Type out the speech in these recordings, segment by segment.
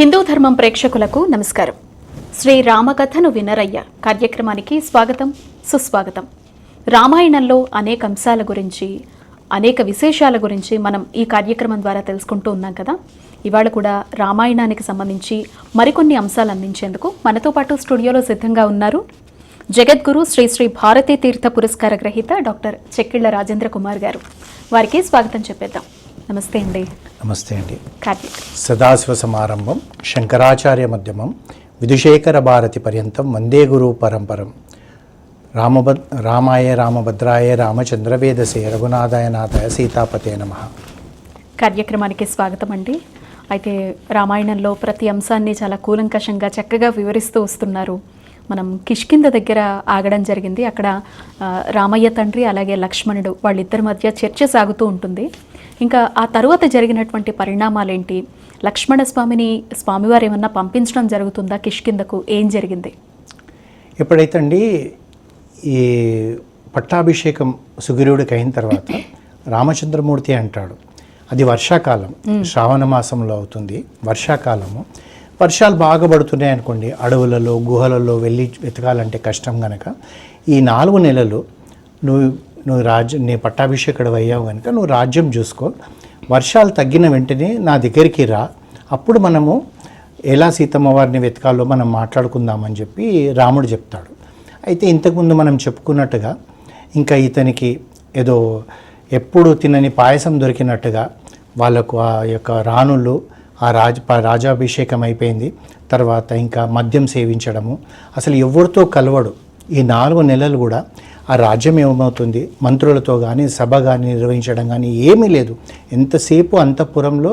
హిందూ ధర్మం ప్రేక్షకులకు నమస్కారం. శ్రీ రామకథను వినరయ్య కార్యక్రమానికి స్వాగతం సుస్వాగతం. రామాయణంలో అనేక అంశాల గురించి అనేక విశేషాల గురించి మనం ఈ కార్యక్రమం ద్వారా తెలుసుకుంటూ ఉన్నాం కదా? ఇవాళ కూడా రామాయణానికి సంబంధించి మరికొన్ని అంశాలు అందించేందుకు మనతో పాటు స్టూడియోలో సిద్ధంగా ఉన్నారు జగద్గురు శ్రీ శ్రీ భారతీ తీర్థ పురస్కార గ్రహీత డాక్టర్ చెక్కిళ్ళ రాజేంద్ర కుమార్ గారు. వారికి స్వాగతం చెప్పేద్దాం. నమస్తే అండి. నమస్తే అండి. సదాశివ సమారంభం శంకరాచార్య మధ్యమం విధుశేఖర భారతి పర్యంతం వందే గురు పరంపరం. రామభద్ రామాయ రామభద్రాయ రామచంద్రవేదసే రఘునాథాయ నాథాయ సీతాపతే నమ. కార్యక్రమానికి స్వాగతం అండి. అయితే రామాయణంలో ప్రతి అంశాన్ని చాలా కూలంకషంగా చక్కగా వివరిస్తూ వస్తున్నారు. మనం కిష్కింద దగ్గర ఆగడం జరిగింది. అక్కడ రామయ్య తండ్రి అలాగే లక్ష్మణుడు వాళ్ళిద్దరి మధ్య చర్చ సాగుతూ ఉంటుంది. ఇంకా ఆ తరువాత జరిగినటువంటి పరిణామాలేంటి? లక్ష్మణ స్వామిని స్వామివారు ఏమన్నా పంపించడం జరుగుతుందా కిష్కిందకు ఏం జరిగింది? ఎప్పుడైతే అండి ఈ పట్టాభిషేకం సుగ్రీవుడికి అయిన తర్వాత రామచంద్రమూర్తి అంటాడు. అది వర్షాకాలం. శ్రావణ మాసంలో అవుతుంది. వర్షాకాలము. వర్షాలు బాగా పడుతున్నాయి అనుకోండి. అడవులలో గుహలలో వెళ్ళి వెతకాలంటే కష్టం కనుక ఈ నాలుగు నెలలు నువ్వు నువ్వు రాజ్యం నీ పట్టాభిషేకుడు అయ్యావు కనుక నువ్వు రాజ్యం చూసుకో. వర్షాలు తగ్గిన వెంటనే నా దగ్గరికి రా. అప్పుడు మనము ఎలా సీతమ్మ వారిని వెతకాలో మనం మాట్లాడుకుందామని చెప్పి రాముడు చెప్తాడు. అయితే ఇంతకుముందు మనం చెప్పుకున్నట్టుగా ఇంకా ఇతనికి ఏదో ఎప్పుడు తినని పాయసం దొరికినట్టుగా వాళ్ళకు ఆ యొక్క రాణులు ఆ రాజ రాజాభిషేకం అయిపోయింది. తర్వాత ఇంకా మద్యం సేవించడము. అసలు ఎవరితో కలవడు. ఈ నాలుగు నెలలు కూడా ఆ రాజ్యం ఏమవుతుంది? మంత్రులతో కానీ సభ కానీ నిర్వహించడం కానీ ఏమీ లేదు. ఎంతసేపు అంతఃపురంలో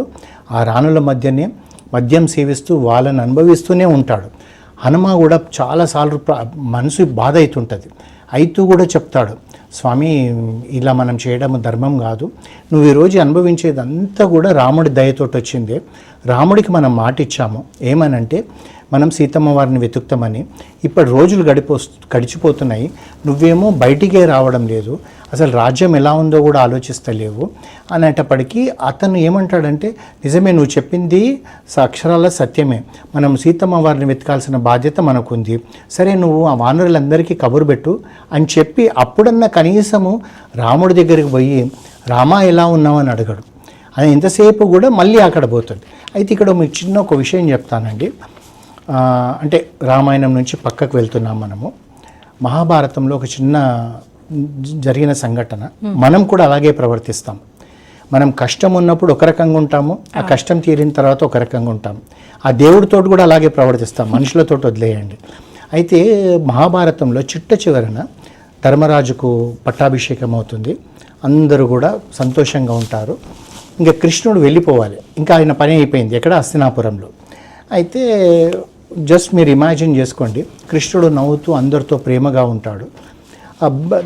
ఆ రాణుల మధ్యనే మద్యం సేవిస్తూ వాళ్ళని అనుభవిస్తూనే ఉంటాడు. హనుమ కూడా చాలాసార్లు మనసు బాధ అవుతుంటుంది అయితూ కూడా చెప్తాడు స్వామి ఇలా మనం చేయడం ధర్మం కాదు. నువ్వు ఈరోజు అనుభవించేది అంతా కూడా రాముడి దయతోటి వచ్చింది రాముడికి మనం మాట ఇచ్చాము ఏమనంటే మనం సీతమ్మ వారిని వెతుకుతామని. ఇప్పుడు రోజులు గడిపో గడిచిపోతున్నాయి. నువ్వేమో బయటికే రావడం లేదు. అసలు రాజ్యం ఎలా ఉందో కూడా ఆలోచిస్తలేవు. అనేటప్పటికీ అతను ఏమంటాడంటే నిజమే నువ్వు చెప్పింది స- అక్షరాల సత్యమే. మనం సీతమ్మ వారిని వెతకాల్సిన బాధ్యత మనకుంది. సరే నువ్వు ఆ వానరులందరికీ కబురు పెట్టు అని చెప్పి అప్పుడన్నా కనీసము రాముడి దగ్గరికి పోయి రామా ఎలా ఉన్నావు అని అడగడు. అది ఎంతసేపు కూడా మళ్ళీ అక్కడ పోతుంది అయితే ఇక్కడ మీకు చిన్న ఒక విషయం చెప్తానండి. అంటే రామాయణం నుంచి పక్కకు వెళ్తున్నాం మనము. మహాభారతంలో ఒక చిన్న జరిగిన సంఘటన. మనం కూడా అలాగే ప్రవర్తిస్తాం. మనం కష్టం ఉన్నప్పుడు ఒక రకంగా ఉంటాము ఆ కష్టం తీరిన తర్వాత ఒక రకంగా ఉంటాము ఆ దేవుడితో కూడా అలాగే ప్రవర్తిస్తాం మనుషులతో వదిలేయండి. అయితే మహాభారతంలో చిట్ట చివరన ధర్మరాజుకు పట్టాభిషేకం అవుతుంది. అందరూ కూడా సంతోషంగా ఉంటారు. ఇంకా కృష్ణుడు వెళ్ళిపోవాలి. ఇంకా ఆయన పని అయిపోయింది ఎక్కడ? హస్తినాపురంలో అయితే జస్ట్ మీరు ఇమాజిన్ చేసుకోండి కృష్ణుడు నవ్వుతూ అందరితో ప్రేమగా ఉంటాడు.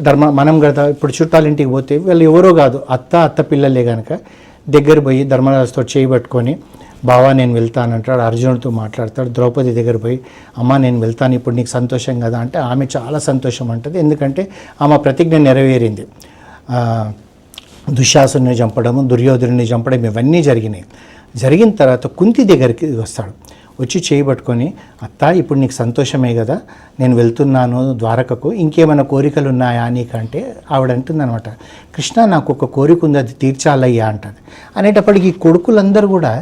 ధర్మ మనం కదా ఇప్పుడు చుట్టాలింటికి పోతే వీళ్ళు ఎవరో కాదు అత్త అత్త పిల్లలే కనుక దగ్గర పోయి ధర్మరాజుతో చేయి పట్టుకొని బావా నేను వెళ్తానంటాడు అర్జునుడితో మాట్లాడతాడు. ద్రౌపది దగ్గర పోయి అమ్మ నేను వెళ్తాను ఇప్పుడు నీకు సంతోషం కదా అంటే ఆమె చాలా సంతోషం అంటుంది. ఎందుకంటే ఆమె ప్రతిజ్ఞ నెరవేరింది. దుశ్శాసుని చంపడము దుర్యోధుని చంపడం ఇవన్నీ జరిగినాయి. జరిగిన తర్వాత కుంతి దగ్గరికి వస్తాడు. వచ్చి చేయి పట్టుకొని అత్త ఇప్పుడు నీకు సంతోషమే కదా నేను వెళ్తున్నాను ద్వారకకు ఇంకేమైనా కోరికలు ఉన్నాయా నీకంటే? ఆవిడ అంటుంది అనమాట కృష్ణ నాకు ఒక కోరిక ఉంది అది తీర్చాలయ్యా అంటది. అనేటప్పటికి ఈ కొడుకులందరూ కూడా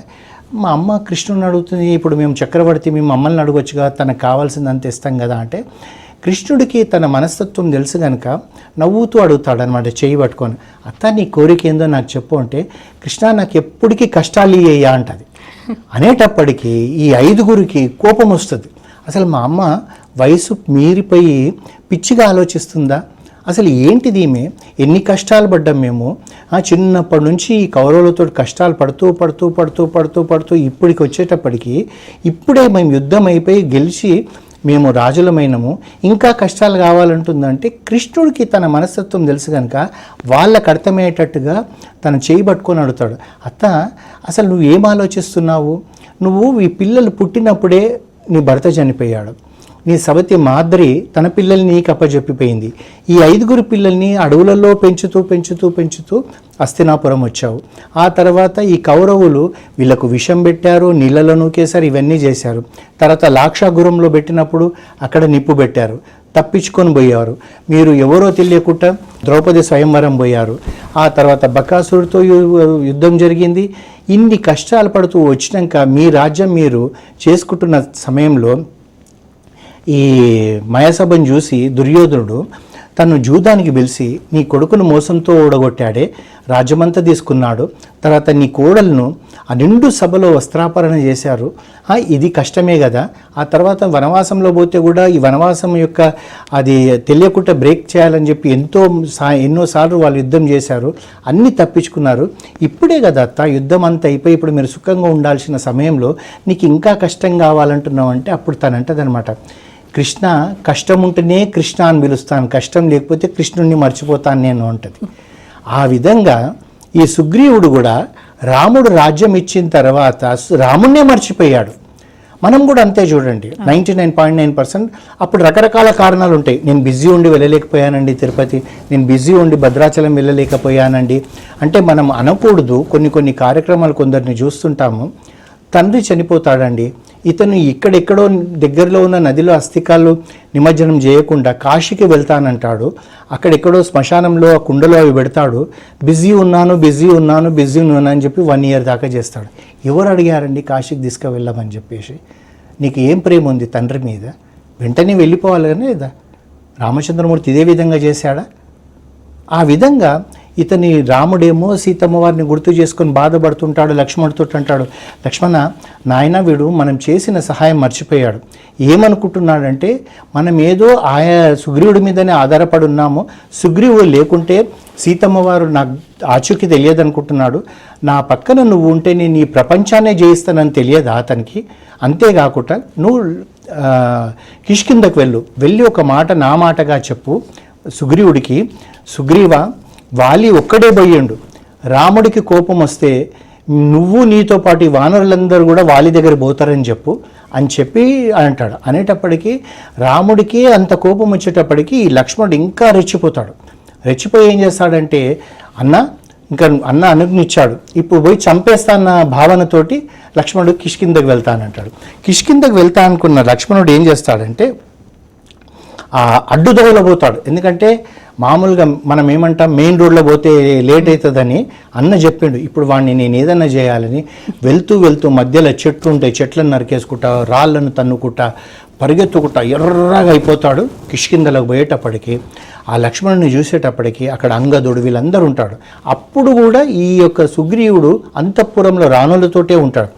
మా అమ్మ కృష్ణుని అడుగుతుంది ఇప్పుడు మేము చక్రవర్తి మేము మమ్మల్ని అడగొచ్చుగా తనకు కావాల్సిందంత ఇస్తాం కదా అంటే కృష్ణుడికి తన మనస్తత్వం తెలుసు కనుక నవ్వుతూ అడుగుతాడు అనమాట చేయి పట్టుకొని. అత్త నీ కోరిక ఏందో నాకు చెప్పు అంటే కృష్ణ నాకు ఎప్పటికీ కష్టాలు ఇయ్యా అంటది. అనేటప్పటికీ ఈ ఐదుగురికి కోపం వస్తుంది. అసలు మా అమ్మ వయసు మీరిపోయి పిచ్చిగా ఆలోచిస్తుందా? అసలు ఏంటిది ఈమె? ఎన్ని కష్టాలు పడ్డాం మేము? చిన్నప్పటి నుంచి ఈ కౌరవులతో కష్టాలు పడుతూ పడుతూ పడుతూ పడుతూ పడుతూ ఇప్పటికి వచ్చేటప్పటికి ఇప్పుడే మేము యుద్ధం అయిపోయి గెలిచి మేము రాజులమైనము. ఇంకా కష్టాలు కావాలంటుందంటే కృష్ణుడికి తన మనస్తత్వం తెలుసు కనుక వాళ్ళకు అర్థమయ్యేటట్టుగా తను చేయి పట్టుకొని అడుగుతాడు. అత్త అసలు నువ్వు ఏం ఆలోచిస్తున్నావు? నువ్వు ఈ పిల్లలు పుట్టినప్పుడే నీ భర్త చనిపోయాడు. నీ సవతి మాద్రి తన పిల్లల్ని నీకు అప్పచెప్పిపోయింది ఈ ఐదుగురు పిల్లల్ని అడవులలో పెంచుతూ పెంచుతూ పెంచుతూ అస్తినాపురం వచ్చావు. ఆ తర్వాత ఈ కౌరవులు వీళ్ళకు విషం పెట్టారు నీళ్ళలో నూకేశారు ఇవన్నీ చేశారు. తర్వాత లాక్షాగురంలో పెట్టినప్పుడు అక్కడ నిప్పు పెట్టారు. తప్పించుకొని పోయారు మీరు ఎవరో తెలియకుండా ద్రౌపది స్వయంవరం పోయారు. ఆ తర్వాత బకాసురుడితో యుద్ధం జరిగింది. ఇన్ని కష్టాలు పడుతూ వచ్చినాక మీ రాజ్యం మీరు చేసుకుంటున్న సమయంలో ఈ మయసభను చూసి దుర్యోధనుడు తను జూదానికి పిలిచి నీ కొడుకును మోసంతో ఓడగొట్టాడే రాజ్యమంతా తీసుకున్నాడు. తర్వాత నీ కోడలను ఆ నిండు సభలో వస్త్రాపరణ చేశారు. ఇది కష్టమే కదా ఆ తర్వాత వనవాసంలో పోతే కూడా ఈ వనవాసం యొక్క అది తెలియకుండా బ్రేక్ చేయాలని చెప్పి ఎంతో సా ఎన్నోసార్లు వాళ్ళు యుద్ధం చేశారు. అన్నీ తప్పించుకున్నారు. ఇప్పుడే కదా అత్త యుద్ధం అంతా అయిపోయి ఇప్పుడు మీరు సుఖంగా ఉండాల్సిన సమయంలో నీకు ఇంకా కష్టం కావాలంటున్నావు అంటే అప్పుడు తనంటదనమాట కృష్ణ కష్టం ఉంటేనే కృష్ణ అని పిలుస్తాను. కష్టం లేకపోతే కృష్ణుణ్ణి మర్చిపోతాను నేను అంటది. ఆ విధంగా ఈ సుగ్రీవుడు కూడా రాముడు రాజ్యం ఇచ్చిన తర్వాత రాముణ్ణే మర్చిపోయాడు. మనం కూడా అంతే చూడండి. Ninety nine point nine percent అప్పుడు రకరకాల కారణాలు ఉంటాయి నేను బిజీ ఉండి వెళ్ళలేకపోయానండి తిరుపతి. నేను బిజీ ఉండి భద్రాచలం వెళ్ళలేకపోయానండి. అంటే మనం అనకూడదు. కొన్ని కొన్ని కార్యక్రమాలు కొందరిని చూస్తుంటాము. తండ్రి చనిపోతాడండి. ఇతను ఇక్కడెక్కడో దగ్గరలో ఉన్న నదిలో అస్థికాలు నిమజ్జనం చేయకుండా కాశీకి వెళ్తానంటాడు. అక్కడెక్కడో శ్మశానంలో ఆ కుండలో అవి పెడతాడు. బిజీ ఉన్నాను బిజీ ఉన్నాను బిజీ ఉన్నాను అని చెప్పి వన్ ఇయర్ దాకా చేస్తాడు. ఎవరు అడిగారండి కాశీకి తీసుకువెళ్ళమని చెప్పేసి? నీకు ఏం ప్రేమ ఉంది తండ్రి మీద? వెంటనే వెళ్ళిపోవాలి కానీ రామచంద్రమూర్తి ఇదే విధంగా చేశాడా? ఆ విధంగా ఇతని రాముడేమో సీతమ్మ వారిని గుర్తు చేసుకొని బాధపడుతుంటాడు లక్ష్మణుడితో అంటాడు లక్ష్మణ నాయన వీడు మనం చేసిన సహాయం మర్చిపోయాడు. ఏమనుకుంటున్నాడంటే మనం ఏదో ఆయా సుగ్రీవుడి మీదనే ఆధారపడి ఉన్నాము. సుగ్రీవుడు లేకుంటే సీతమ్మ వారు నాకు ఆచూకీ తెలియదు అనుకుంటున్నాడు నా పక్కన నువ్వు ఉంటే నేను ఈ ప్రపంచాన్నే జయిస్తానని తెలియదా అతనికి? అంతేకాకుండా నువ్వు కిష్కిందకు వెళ్ళు. వెళ్ళి ఒక మాట నా మాటగా చెప్పు. సుగ్రీవుడికి సుగ్రీవ వాలి ఒక్కడే పోయిండు రాముడికి కోపం వస్తే నువ్వు నీతో పాటు వానరులందరూ కూడా వాలి దగ్గర పోతారని చెప్పు అని చెప్పి అంటాడు. అనేటప్పటికీ రాముడికి అంత కోపం వచ్చేటప్పటికి ఈ లక్ష్మణుడు ఇంకా రెచ్చిపోతాడు. రెచ్చిపోయి ఏం చేస్తాడంటే అన్న ఇంకా అన్న అనుగ్నిచ్చాడు ఇప్పుడు పోయి చంపేస్తాన్న భావనతోటి లక్ష్మణుడు కిష్కిందకు వెళ్తానంటాడు. కిష్కిందకు వెళ్తా అనుకున్న లక్ష్మణుడు ఏం చేస్తాడంటే ఆ పోతాడు. ఎందుకంటే మామూలుగా మనం ఏమంటాం మెయిన్ రోడ్లో పోతే లేట్ అవుతుందని అన్న చెప్పిండు. ఇప్పుడు వాడిని నేను ఏదన్నా చేయాలని వెళ్తూ వెళ్తూ మధ్యలో చెట్లు ఉంటాయి చెట్లను నరికేసుకుంటా రాళ్ళను తన్నుకుంటా పరిగెత్తుకుంటా ఎర్రగా అయిపోతాడు. కిష్కిందలకు పోయేటప్పటికి ఆ లక్ష్మణుని చూసేటప్పటికి అక్కడ అంగదుడు వీళ్ళందరూ ఉంటాడు అప్పుడు కూడా ఈ యొక్క సుగ్రీవుడు అంతఃపురంలో రాణులతోటే ఉంటాడు.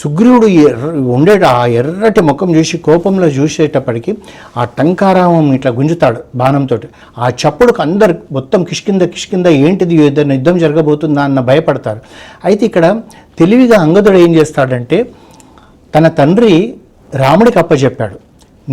సుగ్రీవుడు ఎర్ర ఉండేట ఆ ఎర్రటి ముఖం చూసి కోపంలో చూసేటప్పటికి ఆ టంకారామం ఇట్లా గుంజుతాడు బాణంతో ఆ చప్పుడుకు అందరు మొత్తం కిష్కింద కిష్కింద ఏంటిది ఏదైనా యుద్ధం జరగబోతుందా అన్న భయపడతారు. అయితే ఇక్కడ తెలివిగా అంగదుడు ఏం చేస్తాడంటే తన తండ్రి రాముడికి అప్పచెప్పాడు.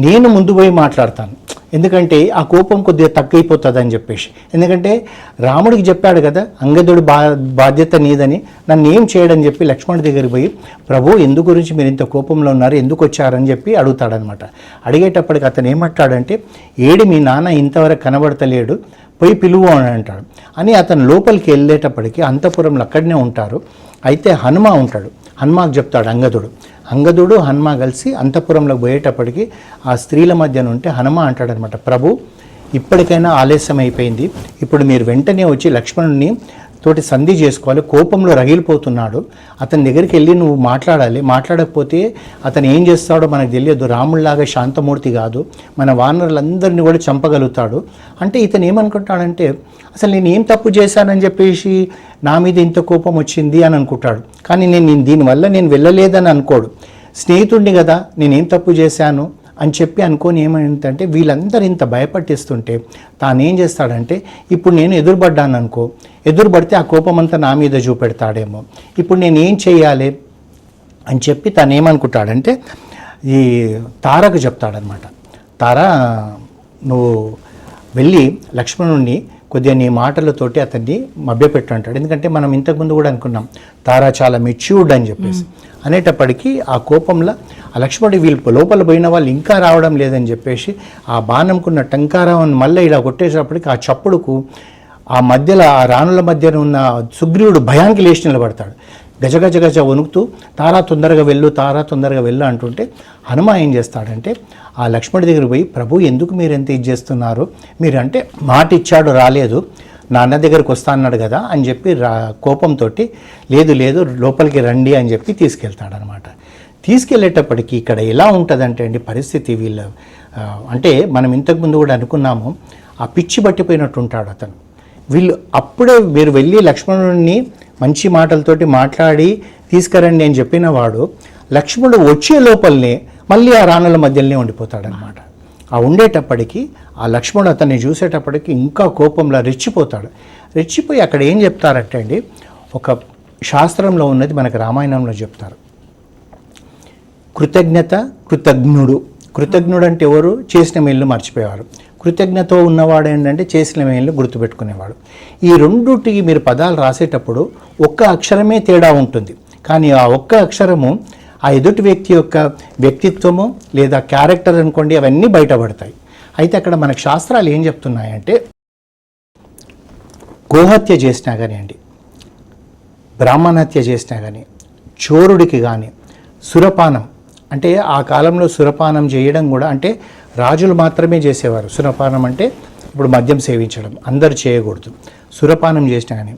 నేను ముందు పోయి మాట్లాడతాను. ఎందుకంటే ఆ కోపం కొద్దిగా తక్కువైపోతుంది అని చెప్పేసి. ఎందుకంటే రాముడికి చెప్పాడు కదా అంగదుడు బా బాధ్యత నీదని నన్ను ఏం చేయడని చెప్పి లక్ష్మణుడి దగ్గరికి పోయి ప్రభు ఎందు గురించి మీరు ఇంత కోపంలో ఉన్నారు? ఎందుకు వచ్చారని చెప్పి అడుగుతాడనమాట. అడిగేటప్పటికి అతను ఏమంటాడంటే ఏడి మీ నాన్న ఇంతవరకు కనబడతలేడు పోయి పిలువు అని అంటాడు. అని అతను లోపలికి వెళ్ళేటప్పటికి అంతపురంలో అక్కడనే ఉంటారు. అయితే హనుమ ఉంటాడు. హనుమాకు చెప్తాడు అంగదుడు అంగదుడు హనుమ కలిసి అంతఃపురంలోకి పోయేటప్పటికి ఆ స్త్రీల మధ్యన ఉంటే హనుమ అంటాడనమాట ప్రభు ఇప్పటికైనా ఆలస్యం అయిపోయింది ఇప్పుడు మీరు వెంటనే వచ్చి లక్ష్మణుని తోటి సంధి చేసుకోవాలి. కోపంలో రగిలిపోతున్నాడు. అతని దగ్గరికి వెళ్ళి నువ్వు మాట్లాడాలి. మాట్లాడకపోతే అతను ఏం చేస్తాడో మనకు తెలియదు. రాముడిలాగా శాంతమూర్తి కాదు. మన వానరులందరినీ కూడా చంపగలుగుతాడు. అంటే ఇతను ఏమనుకుంటాడంటే అసలు నేను ఏం తప్పు చేశానని చెప్పేసి నా మీద ఇంత కోపం వచ్చింది అని అనుకుంటాడు. కానీ నేను నేను దీనివల్ల నేను వెళ్ళలేదని అనుకోడు. స్నేహితుడిని కదా నేనేం తప్పు చేశాను? అని చెప్పి అనుకొని ఏమైందంటే వీళ్ళందరూ ఇంత భయపట్టిస్తుంటే తానేం చేస్తాడంటే ఇప్పుడు నేను ఎదురుపడ్డాను అనుకో ఎదురుపడితే ఆ కోపం అంతా నా మీద చూపెడతాడేమో. ఇప్పుడు నేను ఏం చేయాలి అని చెప్పి తను ఏమనుకుంటాడంటే ఈ తారకు చెప్తాడనమాట. తార నువ్వు వెళ్ళి లక్ష్మణుడిని కొద్దిగా నీ మాటలతోటి అతన్ని మభ్యపెట్టు అంటాడు. ఎందుకంటే మనం ఇంతకుముందు కూడా అనుకున్నాం తారా చాలా మెచ్యూర్డ్ అని చెప్పేసి. అనేటప్పటికీ ఆ కోపంలో ఆ లక్ష్మణుడు వీళ్ళు లోపల పోయిన వాళ్ళు ఇంకా రావడం లేదని చెప్పేసి ఆ బాణంకున్న టంకారం మళ్ళీ ఇలా కొట్టేసేటప్పటికి ఆ చప్పుడుకు ఆ మధ్యలో ఆ రాణుల మధ్యన ఉన్న సుగ్రీవుడు భయానికి లేచి నిలబడతాడు. గజ గజ గజ వణుకుతూ తారా తొందరగా వెళ్ళు తారా తొందరగా వెళ్ళు అంటుంటే హనుమ ఏం చేస్తాడంటే ఆ లక్ష్మణుడి దగ్గర పోయి ప్రభు ఎందుకు మీరు ఎంత ఇది చేస్తున్నారు? మీరు అంటే మాట ఇచ్చాడు రాలేదు. నాన్న దగ్గరికి వస్తా అన్నాడు కదా అని చెప్పి రా కోపంతో లేదు లేదు లోపలికి రండి అని చెప్పి తీసుకెళ్తాడనమాట. తీసుకెళ్ళేటప్పటికి ఇక్కడ ఎలా ఉంటుందంటే అండి పరిస్థితి వీళ్ళ అంటే మనం ఇంతకుముందు కూడా అనుకున్నాము ఆ పిచ్చి పట్టిపోయినట్టు ఉంటాడు అతను. వీళ్ళు అప్పుడే మీరు వెళ్ళి లక్ష్మణుడిని మంచి మాటలతోటి మాట్లాడి తీసుకురండి అని చెప్పిన వాడు లక్ష్మణుడు వచ్చే లోపలనే మళ్ళీ ఆ రాణుల మధ్యలోనే ఉండిపోతాడనమాట. ఆ ఉండేటప్పటికి ఆ లక్ష్మణుడు అతన్ని చూసేటప్పటికి ఇంకా కోపంలో రెచ్చిపోతాడు. రెచ్చిపోయి అక్కడ ఏం చెప్తారంటే అండి ఒక శాస్త్రంలో ఉన్నది మనకు రామాయణంలో చెప్తారు. కృతజ్ఞత కృతజ్ఞుడు. కృతజ్ఞుడు అంటే ఎవరు? చేసిన మేలు మర్చిపోయేవారు. కృతజ్ఞత ఉన్నవాడు ఏంటంటే చేసిన మేలు గుర్తుపెట్టుకునేవాడు. ఈ రెండుటికి మీరు పదాలు రాసేటప్పుడు ఒక్క అక్షరమే తేడా ఉంటుంది. కానీ ఆ ఒక్క అక్షరము ఆ ఎదుటి వ్యక్తి యొక్క వ్యక్తిత్వము లేదా క్యారెక్టర్ అనుకోండి అవన్నీ బయటపడతాయి. అయితే అక్కడ మనకు శాస్త్రాలు ఏం చెప్తున్నాయంటే గోహత్య చేసినా కానివ్వండి బ్రాహ్మణ హత్య చేసినా కానీ చోరుడికి కానీ సురపానం అంటే ఆ కాలంలో సురపానం చేయడం కూడా అంటే రాజులు మాత్రమే చేసేవారు. సురపానం అంటే ఇప్పుడు మద్యం సేవించడం అందరు చేయకూడదు. సురపానం చేసినా కానీ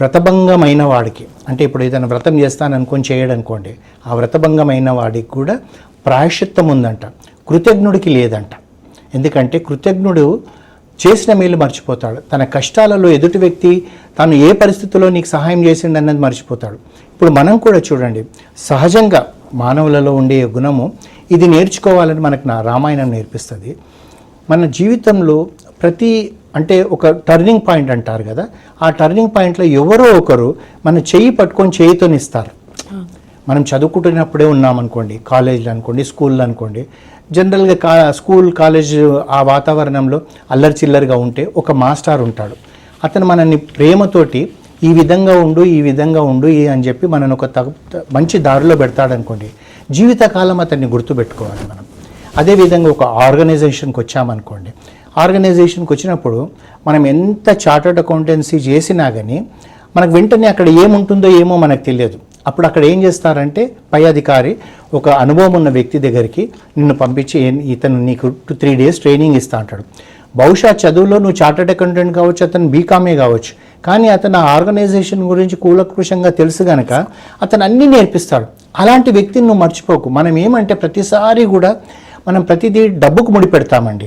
వ్రతభంగమైన వాడికి. అంటే ఇప్పుడు ఏదైనా వ్రతం చేస్తాననుకొని చేయడనుకోండి ఆ వ్రతభంగమైన వాడికి కూడా ప్రాయశ్చిత్తం ఉందంట. కృతజ్ఞుడికి లేదంట. ఎందుకంటే కృతజ్ఞుడు చేసిన మేలు మర్చిపోతాడు. తన కష్టాలలో ఎదుటి వ్యక్తి తాను ఏ పరిస్థితిలో నీకు సహాయం చేసిండు అన్నది మర్చిపోతాడు. ఇప్పుడు మనం కూడా చూడండి సహజంగా మానవులలో ఉండే గుణము ఇది నేర్చుకోవాలని మనకు నా రామాయణం నేర్పిస్తుంది. మన జీవితంలో ప్రతి అంటే ఒక టర్నింగ్ పాయింట్ అంటారు కదా. ఆ టర్నింగ్ పాయింట్లో ఎవరో ఒకరు మన చెయ్యి పట్టుకొని చేయితోనిస్తారు మనం చదువుకుంటున్నప్పుడే ఉన్నామనుకోండి కాలేజీలో అనుకోండి స్కూల్లో అనుకోండి జనరల్గా కా స్కూల్ కాలేజ్ ఆ వాతావరణంలో అల్లరి చిల్లరిగా ఉంటే ఒక మాస్టర్ ఉంటాడు. అతను మనల్ని ప్రేమతోటి ఈ విధంగా ఉండు ఈ విధంగా ఉండు ఈ అని చెప్పి మనల్ని ఒక తగు మంచి దారిలో పెడతాడనుకోండి జీవితకాలం అతన్ని గుర్తుపెట్టుకోవాలి మనం. అదేవిధంగా ఒక ఆర్గనైజేషన్కి వచ్చామనుకోండి ఆర్గనైజేషన్కి వచ్చినప్పుడు మనం ఎంత చార్టర్డ్ అకౌంటెన్సీ చేసినా కానీ మనకు వెంటనే అక్కడ ఏముంటుందో ఏమో మనకు తెలియదు. అప్పుడు అక్కడ ఏం చేస్తారంటే పై అధికారి ఒక అనుభవం ఉన్న వ్యక్తి దగ్గరికి నిన్ను పంపించి ఇతను నీకు టూ త్రీ డేస్ ట్రైనింగ్ ఇస్తా అంటాడు. బహుశా చదువులో నువ్వు చార్టర్డ్ అకౌంటెంట్ కావచ్చు అతను బీకామే కావచ్చు. కానీ అతను ఆ ఆర్గనైజేషన్ గురించి కూలకృషంగా తెలుసు గనక అతను అన్నీ నేర్పిస్తాడు. అలాంటి వ్యక్తిని నువ్వు మర్చిపోకు. మనం ఏమంటే ప్రతిసారి కూడా మనం ప్రతిదీ డబ్బుకు ముడిపెడతామండి.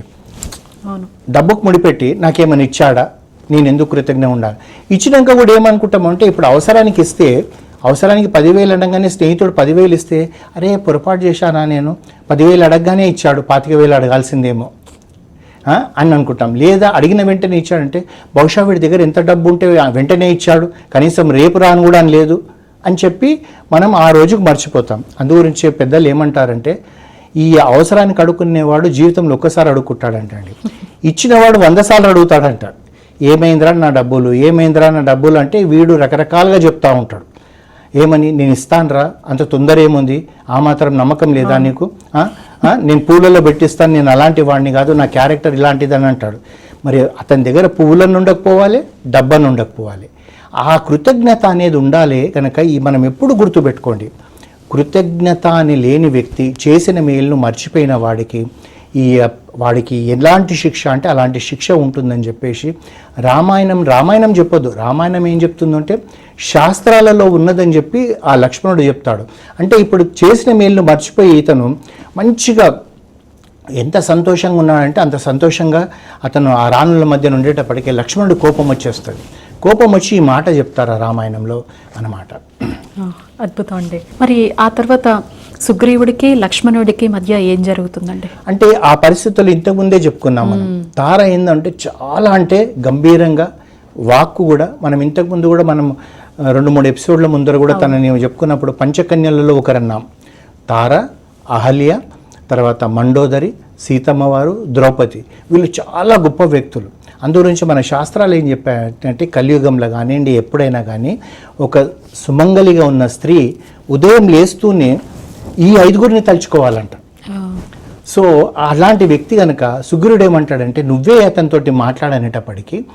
డబ్బుకు ముడిపెట్టి నాకేమైనా ఇచ్చాడా? నేను ఎందుకు కృతజ్ఞ ఉండాలి? ఇచ్చినాక కూడా ఏమనుకుంటామంటే ఇప్పుడు అవసరానికి ఇస్తే అవసరానికి పదివేలు అడగానే స్నేహితుడు పదివేలు ఇస్తే అరే పొరపాటు చేశానా నేను? పదివేలు అడగగానే ఇచ్చాడు పాతిక వేలు అడగాల్సిందేమో. అని అనుకుంటాం. లేదా అడిగిన వెంటనే ఇచ్చాడంటే బహుశా వీడి దగ్గర ఎంత డబ్బు ఉంటే వెంటనే ఇచ్చాడు కనీసం రేపు రాను కూడా అని లేదు అని చెప్పి మనం ఆ రోజుకు మర్చిపోతాం. అందు గురించి పెద్దలు ఏమంటారంటే ఈ అవసరానికి అడుక్కునేవాడు జీవితంలో ఒక్కసారి అడుక్కుంటాడంట అండి ఇచ్చినవాడు వంద సార్లు అడుగుతాడంట. ఏమైందిరా నా డబ్బులు? ఏమైందిరా నా డబ్బులు? అంటే వీడు రకరకాలుగా చెప్తా ఉంటాడు. ఏమని? నేను ఇస్తానురా. అంత తొందర ఏముంది? ఆ మాత్రం నమ్మకం లేదా నీకు? నేను పూలలో పెట్టిస్తాను నేను అలాంటి వాడిని కాదు నా క్యారెక్టర్ ఇలాంటిదని అంటాడు. మరి అతని దగ్గర పువ్వులను ఉండకపోవాలి డబ్బను ఉండకపోవాలి. ఆ కృతజ్ఞత అనేది ఉండాలి కనుక ఈ మనం ఎప్పుడు గుర్తుపెట్టుకోండి. కృతజ్ఞత అని లేని వ్యక్తి చేసిన మేలును మర్చిపోయిన వాడికి ఈ వాడికి ఎలాంటి శిక్ష అంటే అలాంటి శిక్ష ఉంటుందని చెప్పేసి రామాయణం రామాయణం చెప్పొద్దు. రామాయణం ఏం చెప్తుందంటే శాస్త్రాలలో ఉన్నదని చెప్పి ఆ లక్ష్మణుడు చెప్తాడు. అంటే ఇప్పుడు చేసిన మేలును మర్చిపోయి ఇతను మంచిగా ఎంత సంతోషంగా ఉన్నాడంటే అంత సంతోషంగా అతను ఆ రాణుల మధ్యన ఉండేటప్పటికే లక్ష్మణుడు కోపం వచ్చేస్తుంది. కోపం వచ్చి ఈ మాట చెప్తారు ఆ రామాయణంలో అన్నమాట. అద్భుతం అండి. మరి ఆ తర్వాత సుగ్రీవుడికి లక్ష్మణుడికి మధ్య ఏం జరుగుతుందండి? అంటే ఆ పరిస్థితులు ఇంతకుముందే చెప్పుకున్నాం మనం. తార ఏందంటే చాలా అంటే గంభీరంగా వాక్కు కూడా మనం ఇంతకుముందు కూడా మనం రెండు మూడు ఎపిసోడ్ల ముందర కూడా తనని చెప్పుకున్నప్పుడు పంచకన్యలలో ఒకరన్నాం. తార అహల్య తర్వాత మండోదరి సీతమ్మ వారు ద్రౌపది వీళ్ళు చాలా గొప్ప వ్యక్తులు. అందు గురించి మన శాస్త్రాలు ఏం చెప్పాయంటే కలియుగంలో కానివ్వండి ఎప్పుడైనా కానీ ఒక సుమంగలిగా ఉన్న స్త్రీ ఉదయం లేస్తూనే ఈ ఐదుగురిని తలుచుకోవాలంట. సో అలాంటి వ్యక్తి కనుక సుగ్రీవుడు ఏమంటాడంటే నువ్వే అతనితోటి మాట్లాడనేటప్పటికీ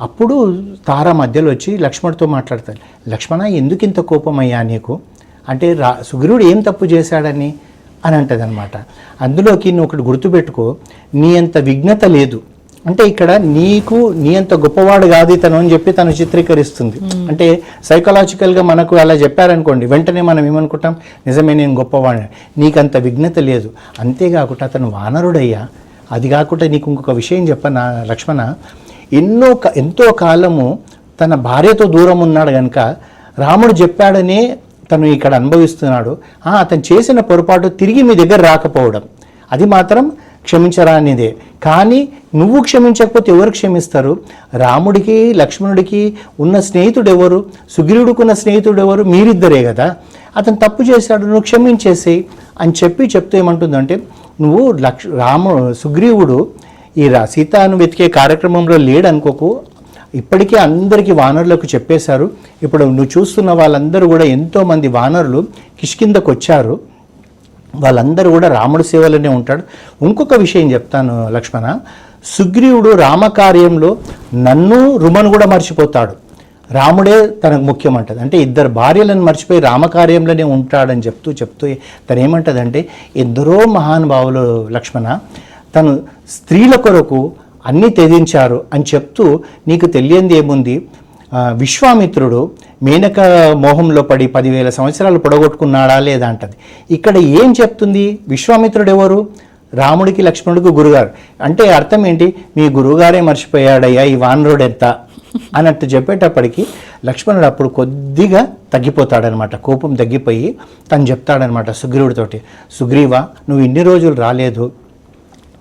అప్పుడు తార మధ్యలో వచ్చి లక్ష్మణుడితో మాట్లాడతాడు. లక్ష్మణ ఎందుకు ఇంత కోపం అయ్యా నీకు? అంటే రా సుగ్రీవుడు ఏం తప్పు చేశాడని? అని అంటది అనమాట అందులోకి నువ్వు ఒకటి గుర్తుపెట్టుకో నీ అంత విఘ్నత లేదు. అంటే ఇక్కడ నీకు నీ అంత గొప్పవాడు కాదు ఇతను అని చెప్పి తను చిత్రీకరిస్తుంది. అంటే సైకలాజికల్గా మనకు అలా చెప్పారనుకోండి వెంటనే మనం ఏమనుకుంటాం? నిజమే నేను గొప్పవాడిని. నీకంత విఘ్నత లేదు. అంతేకాకుండా అతను వానరుడయ్యా. అది కాకుండా నీకు ఇంకొక విషయం చెప్పనా లక్ష్మణ? ఎన్నో ఎంతో కాలము తన భార్యతో దూరం ఉన్నాడు కనుక రాముడు చెప్పాడనే తను ఇక్కడ అనుభవిస్తున్నాడు. అతను చేసిన పొరపాటు తిరిగి మీ దగ్గర రాకపోవడం. అది మాత్రం క్షమించరానిదే. కానీ నువ్వు క్షమించకపోతే ఎవరు క్షమిస్తారు? రాముడికి లక్ష్మణుడికి ఉన్న స్నేహితుడు ఎవరు సుగ్రీవుడికి ఉన్న స్నేహితుడు ఎవరు మీరిద్దరే కదా. అతను తప్పు చేశాడు నువ్వు క్షమించేసేయి అని చెప్పి చెప్తూ ఏమంటుందంటే నువ్వు లక్ష రాము సుగ్రీవుడు ఈ రా సీతాను వెతికే కార్యక్రమంలో లేడనుకోకు. ఇప్పటికే అందరికీ వానరులకు చెప్పేశారు. ఇప్పుడు నువ్వు చూస్తున్న వాళ్ళందరూ కూడా ఎంతోమంది వానరులు కిష్కిందకు వచ్చారు వాళ్ళందరూ కూడా రాముడి సేవలోనే ఉంటాడు. ఇంకొక విషయం చెప్తాను లక్ష్మణ. సుగ్రీవుడు రామకార్యంలో నన్ను రుమను కూడా మర్చిపోతాడు. రాముడే తనకు ముఖ్యం అంటది అంటే ఇద్దరు భార్యలను మర్చిపోయి రామకార్యంలోనే ఉంటాడని చెప్తూ చెప్తూ తను ఏమంటదంటే ఎందరో మహానుభావులు లక్ష్మణ తను స్త్రీల కొరకు అన్నీ త్యజించారు అని చెప్తూ నీకు తెలియంది ఏముంది? విశ్వామిత్రుడు మేనక మోహంలో పడి పదివేల సంవత్సరాలు పొడగొట్టుకున్నాడా లేదా అంటది. ఇక్కడ ఏం చెప్తుంది? విశ్వామిత్రుడు ఎవరు రాముడికి లక్ష్మణుడికి గురుగారు. అంటే అర్థం ఏంటి? మీ గురువుగారే మర్చిపోయాడయ్యా ఈ వానరుడు ఎంత? అన్నట్టు చెప్పేటప్పటికి లక్ష్మణుడు అప్పుడు కొద్దిగా తగ్గిపోతాడనమాట. కోపం తగ్గిపోయి తను చెప్తాడనమాట సుగ్రీవుడితోటి. సుగ్రీవ నువ్వు ఇన్ని రోజులు రాలేదు.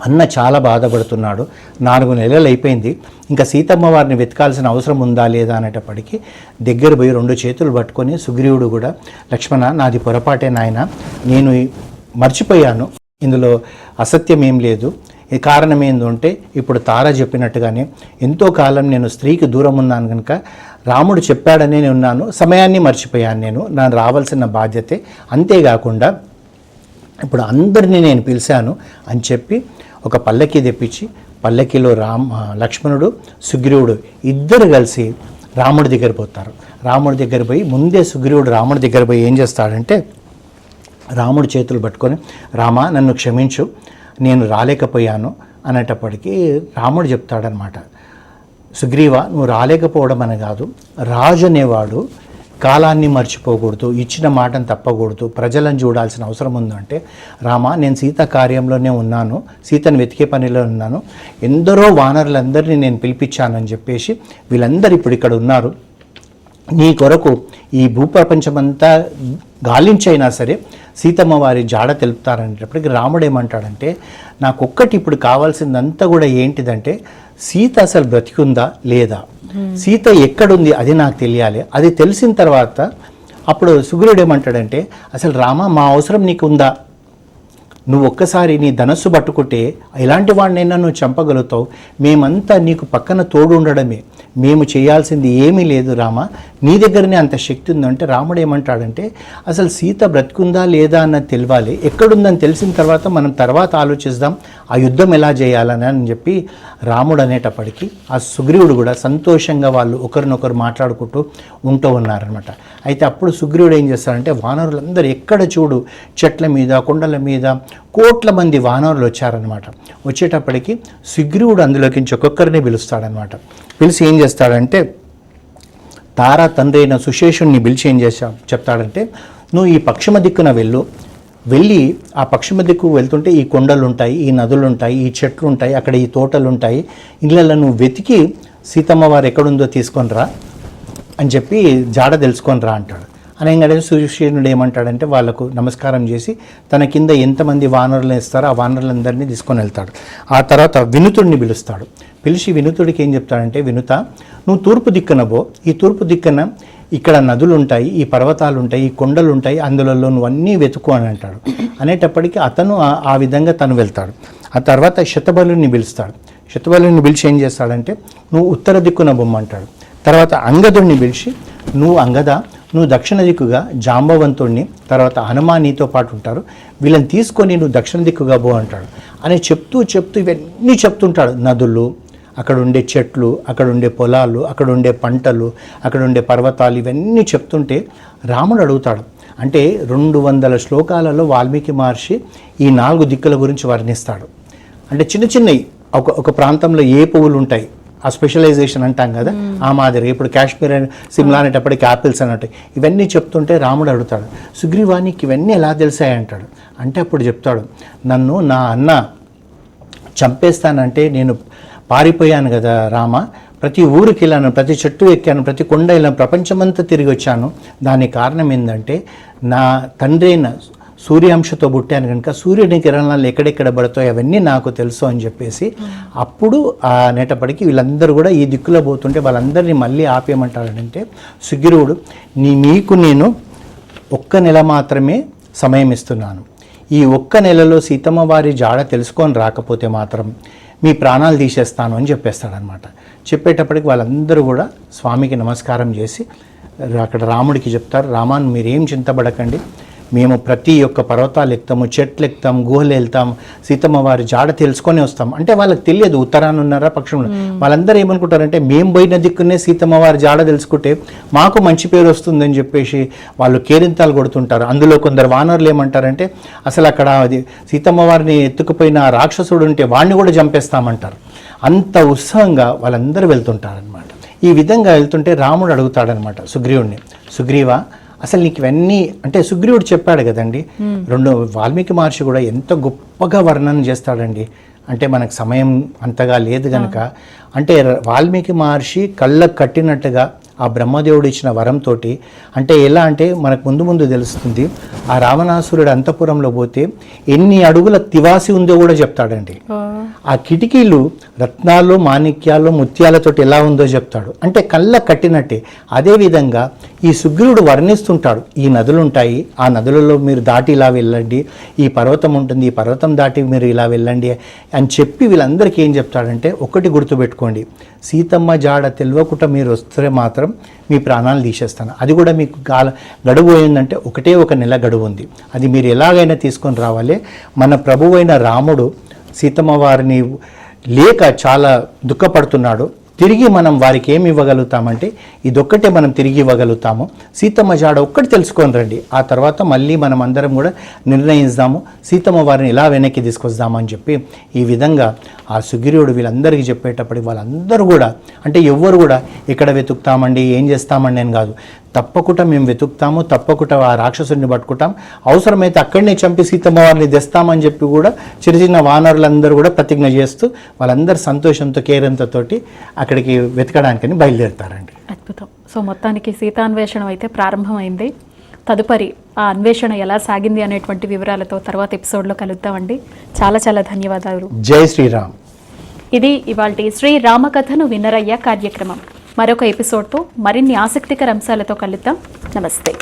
అన్న చాలా బాధపడుతున్నాడు. నాలుగు నెలలు అయిపోయింది. ఇంకా సీతమ్మ వారిని వెతకాల్సిన అవసరం ఉందా లేదా అనేటప్పటికీ దగ్గర పోయి రెండు చేతులు పట్టుకొని సుగ్రీవుడు కూడా లక్ష్మణ నాది పొరపాటే నాయన. నేను మర్చిపోయాను. ఇందులో అసత్యం ఏం లేదు. ఈ కారణం ఏంటంటే ఇప్పుడు తార చెప్పినట్టుగానే ఎంతో కాలం నేను స్త్రీకి దూరం ఉన్నాను కనుక రాముడు చెప్పాడనే నేను ఉన్నాను. సమయాన్ని మర్చిపోయాను నేను. నాకు రావాల్సిన బాధ్యతే అంతేకాకుండా ఇప్పుడు అందరినీ నేను పిలిచాను అని చెప్పి ఒక పల్లకి తెప్పించి పల్లకిలో రామ్ లక్ష్మణుడు సుగ్రీవుడు ఇద్దరు కలిసి రాముడి దగ్గర పోతారు. రాముడి దగ్గర పోయి ముందే సుగ్రీవుడు రాముడి దగ్గర పోయి ఏం చేస్తాడంటే రాముడి చేతులు పట్టుకొని రామ నన్ను క్షమించు నేను రాలేకపోయాను అనేటప్పటికీ రాముడు చెప్తాడనమాట. సుగ్రీవ నువ్వు రాలేకపోవడం అని కాదు రాజు అనేవాడు కాలాన్ని మర్చిపోకూడదు ఇచ్చిన మాటను తప్పకూడదు ప్రజలను చూడాల్సిన అవసరం ఉందంటే రామా నేను సీత కార్యంలోనే ఉన్నాను సీతను వెతికే పనిలో ఉన్నాను ఎందరో వానరులందరినీ నేను పిలిపించానని చెప్పేసి వీళ్ళందరూ ఇప్పుడు ఇక్కడ ఉన్నారు. నీ కొరకు ఈ భూప్రపంచమంతా గాలించైనా సరే సీతమ్మ వారి జాడ తెలుపుతారనేటప్పటికి రాముడు ఏమంటాడంటే నాకొక్కటి ఇప్పుడు కావాల్సిందంతా కూడా ఏంటిదంటే సీత అసలు బ్రతికుందా? లేదా? సీత ఎక్కడుంది? అది నాకు తెలియాలి. అది తెలిసిన తర్వాత అప్పుడు సుగ్రీవుడు ఏమంటాడంటే అసలు రామ మా అవసరం నీకు ఉందా నువ్వు ఒక్కసారి నీ ధనస్సు పట్టుకుంటే ఎలాంటి వాడినైనా నువ్వు చంపగలుగుతావు. మేమంతా నీకు పక్కన తోడు ఉండడమే మేము చేయాల్సింది ఏమీ లేదు రామ. నీ దగ్గరనే అంత శక్తి ఉందంటే రాముడు ఏమంటాడంటే అసలు సీత బ్రతుకుందా లేదా అన్నది తెలియాలి ఎక్కడుందని తెలిసిన తర్వాత మనం తర్వాత ఆలోచిద్దాం ఆ యుద్ధం ఎలా చేయాలని అని చెప్పి రాముడు అనేటప్పటికీ ఆ సుగ్రీవుడు కూడా సంతోషంగా వాళ్ళు ఒకరినొకరు మాట్లాడుకుంటూ ఉంటూ ఉన్నారనమాట అయితే అప్పుడు సుగ్రీవుడు ఏం చేస్తాడంటే వానరులందరూ ఎక్కడ చూడు చెట్ల మీద కొండల మీద కోట్ల మంది వానరులు వచ్చారనమాట వచ్చేటప్పటికి సుగ్రీవుడు అందులోకి ఒక్కొక్కరిని పిలుస్తాడనమాట పిలిచి ఏం చేస్తాడంటే తారా తండ్రి అయిన సుశేషుణ్ణి పిలిచి ఏం చేశా చెప్తాడంటే నువ్వు ఈ పశ్చిమ దిక్కున వెళ్ళు. వెళ్ళి ఆ పశ్చిమ దిక్కు వెళ్తుంటే ఈ కొండలు ఉంటాయి ఈ నదులు ఉంటాయి ఈ చెట్లు ఉంటాయి అక్కడ ఈ తోటలు ఉంటాయి ఇళ్ళల్లో నువ్వు వెతికి సీతమ్మ వారు ఎక్కడుందో తీసుకొని రా అని చెప్పి జాడ తెలుసుకొని రా అంటాడు. అనగానే సుశీనుడు ఏమంటాడంటే వాళ్ళకు నమస్కారం చేసి తన కింద ఎంతమంది వానరులు ఇస్తారో ఆ వానరులందరినీ తీసుకొని వెళ్తాడు. ఆ తర్వాత వినుతుడిని పిలుస్తాడు. పిలిచి వినుతుడికి ఏం చెప్తాడంటే వినుత నువ్వు తూర్పు దిక్కున పో. ఈ తూర్పు దిక్కున ఇక్కడ నదులు ఉంటాయి ఈ పర్వతాలు ఉంటాయి ఈ కొండలు ఉంటాయి అందులో నువ్వు అన్నీ వెతుకు అని అంటాడు. అనేటప్పటికీ అతను ఆ- ఆ విధంగా తను వెళ్తాడు. ఆ తర్వాత శతబలుని పిలుస్తాడు. శతబలుని పిలిచి ఏం చేస్తాడంటే నువ్వు ఉత్తర దిక్కున బొమ్మంటాడు తర్వాత అంగదుడిని పిలిచి నువ్వు అంగద నువ్వు దక్షిణ దిక్కుగా జాంబవంతుడిని తర్వాత హనుమాన్ నీతో పాటు ఉంటారు వీళ్ళని తీసుకొని నువ్వు దక్షిణ దిక్కుగా బో అంటాడు. అని చెప్తూ చెప్తూ ఇవన్నీ చెప్తుంటాడు నదులు అక్కడ ఉండే చెట్లు అక్కడ ఉండే పొలాలు అక్కడ ఉండే పంటలు అక్కడ ఉండే పర్వతాలు ఇవన్నీ చెప్తుంటే రాముడు అడుగుతాడు. అంటే రెండు వందల శ్లోకాలలో వాల్మీకి మహర్షి ఈ నాలుగు దిక్కుల గురించి వర్ణిస్తాడు. అంటే చిన్న చిన్నవి ఒక ఒక ప్రాంతంలో ఏ పువ్వులు ఉంటాయి? ఆ స్పెషలైజేషన్ అంటాం కదా ఆ మాదిరి ఇప్పుడు కాశ్మీర్ అని సిమ్లా అనేటప్పటికి యాపిల్స్ అన్నట్టు ఇవన్నీ చెప్తుంటే రాముడు అడుగుతాడు సుగ్రీవానికి ఇవన్నీ ఎలా తెలిసాయి? అంటాడు. అంటే అప్పుడు చెప్తాడు నన్ను నా అన్న చంపేస్తానంటే నేను పారిపోయాను కదా రామ. ప్రతి ఊరికి వెళ్ళాను ప్రతి చెట్టు ఎక్కాను ప్రతి కొండ వెళ్ళాను ప్రపంచమంతా తిరిగి వచ్చాను. దానికి కారణం ఏంటంటే నా తండ్రి అయిన సూర్యాంశతో పుట్టాను కనుక సూర్యుని కిరణాలు ఎక్కడెక్కడ పడతాయో అవన్నీ నాకు తెలుసు అని చెప్పేసి అప్పుడు ఆ నేటప్పటికి వీళ్ళందరూ కూడా ఈ దిక్కులో పోతుంటే వాళ్ళందరినీ మళ్ళీ ఆపేయమంటారంటే సుగ్రీవుడు నీ మీకు నేను ఒక్క నెల మాత్రమే సమయం ఇస్తున్నాను. ఈ ఒక్క నెలలో సీతమ్మ వారి జాడ తెలుసుకొని రాకపోతే మాత్రం మీ ప్రాణాలు తీసేస్తాను అని చెప్పేస్తాడనమాట చెప్పేటప్పటికి వాళ్ళందరూ కూడా స్వామికి నమస్కారం చేసి అక్కడ రాముడికి చెప్తారు రామాన్ మీరేం చింతపడకండి. మేము ప్రతి ఒక్క పర్వతాలు ఎక్కుతాము చెట్లు ఎక్కుతాం గుహలు వెళ్తాం సీతమ్మ వారి జాడ తెలుసుకొని వస్తాం అంటే వాళ్ళకి తెలియదు ఉత్తరాన ఉన్నారా పక్షంలో వాళ్ళందరూ ఏమనుకుంటారంటే మేము పోయిన దిక్కునే సీతమ్మ వారి జాడ తెలుసుకుంటే మాకు మంచి పేరు వస్తుందని చెప్పేసి వాళ్ళు కేరింతాలు కొడుతుంటారు. అందులో కొందరు వానరులు ఏమంటారంటే అసలు అక్కడ అది సీతమ్మ వారిని ఎత్తుకుపోయిన రాక్షసుడు ఉంటే వాడిని కూడా చంపేస్తామంటారు. అంత ఉత్సాహంగా వాళ్ళందరూ వెళ్తుంటారనమాట ఈ విధంగా వెళ్తుంటే రాముడు అడుగుతాడనమాట సుగ్రీవుడిని సుగ్రీవా అసలు నీకు ఇవన్నీ అంటే సుగ్రీవుడు చెప్పాడు కదండి రెండు వాల్మీకి మహర్షి కూడా ఎంత గొప్పగా వర్ణన చేస్తాడండి. అంటే మనకు సమయం అంతగా లేదు గనక అంటే వాల్మీకి మహర్షి కళ్ళకు కట్టినట్టుగా ఆ బ్రహ్మదేవుడు ఇచ్చిన వరంతో అంటే ఎలా అంటే మనకు ముందు ముందు తెలుస్తుంది ఆ రావణాసురుడు అంతపురంలో పోతే ఎన్ని అడుగుల తివాసి ఉందో కూడా చెప్తాడండి. ఆ. కిటికీలు రత్నాలు మాణిక్యాలు ముత్యాలతోటి ఎలా ఉందో చెప్తాడు. అంటే కళ్ళ కట్టినట్టే. అదేవిధంగా ఈ సుగ్రీవుడు వర్ణిస్తుంటాడు ఈ నదులుంటాయి ఆ నదులలో మీరు దాటి ఇలా వెళ్ళండి ఈ పర్వతం ఉంటుంది ఈ పర్వతం దాటి మీరు ఇలా వెళ్ళండి అని చెప్పి వీళ్ళందరికీ ఏం చెప్తాడంటే ఒకటి గుర్తుపెట్టుకోండి సీతమ్మ జాడ తెలియకుండా మీరు వస్తే మాత్రం మీ ప్రాణాలు తీసేస్తాను. అది కూడా మీకు కాల గడువు ఏంటంటే ఒకటే ఒక నెల గడువు ఉంది. అది మీరు ఎలాగైనా తీసుకొని రావాలి. మన ప్రభువైన రాముడు సీతమ్మ వారిని లేక చాలా దుఃఖపడుతున్నాడు. తిరిగి మనం వారికి ఏమి ఇవ్వగలుగుతామంటే ఇదొక్కటే మనం తిరిగి ఇవ్వగలుగుతాము. సీతమ్మ జాడ ఒక్కటి తెలుసుకొని రండి. ఆ తర్వాత మళ్ళీ మనం అందరం కూడా నిర్ణయిస్తాము. సీతమ్మ వారిని ఇలా వెనక్కి తీసుకొస్తామని చెప్పి ఈ విధంగా ఆ సుగ్రీవుడు వీళ్ళందరికీ చెప్పేటప్పటికి వాళ్ళందరూ కూడా అంటే ఎవ్వరు కూడా ఎక్కడ వెతుకుతామండి ఏం చేస్తామండి అని కాదు. తప్పకుండా మేము వెతుకుతాము తప్పకుండా ఆ రాక్షసుడిని పట్టుకుంటాం. అవసరమైతే అక్కడనే చంపి సీతమ్మ వారిని తెస్తామని చెప్పి కూడా చిన్న చిన్న వానరులందరూ కూడా ప్రతిజ్ఞ చేస్తూ వాళ్ళందరూ సంతోషంతో కేరింతతోటి అక్కడికి వెతకడానికని బయలుదేరుతారండి. అద్భుతం. సో మొత్తానికి సీతాన్వేషణం అయితే ప్రారంభమైంది. తదుపరి ఆ అన్వేషణ ఎలా సాగింది అనేటువంటి వివరాలతో తర్వాత ఎపిసోడ్లో కలుద్దామండి. చాలా చాలా ధన్యవాదాలు. జై శ్రీరామ్. ఇది ఇవాల్టి శ్రీ రామకథను వినరయ్య కార్యక్రమం. మరొక ఎపిసోడ్తో మరిన్ని ఆసక్తికర అంశాలతో కలుద్దాం. నమస్తే.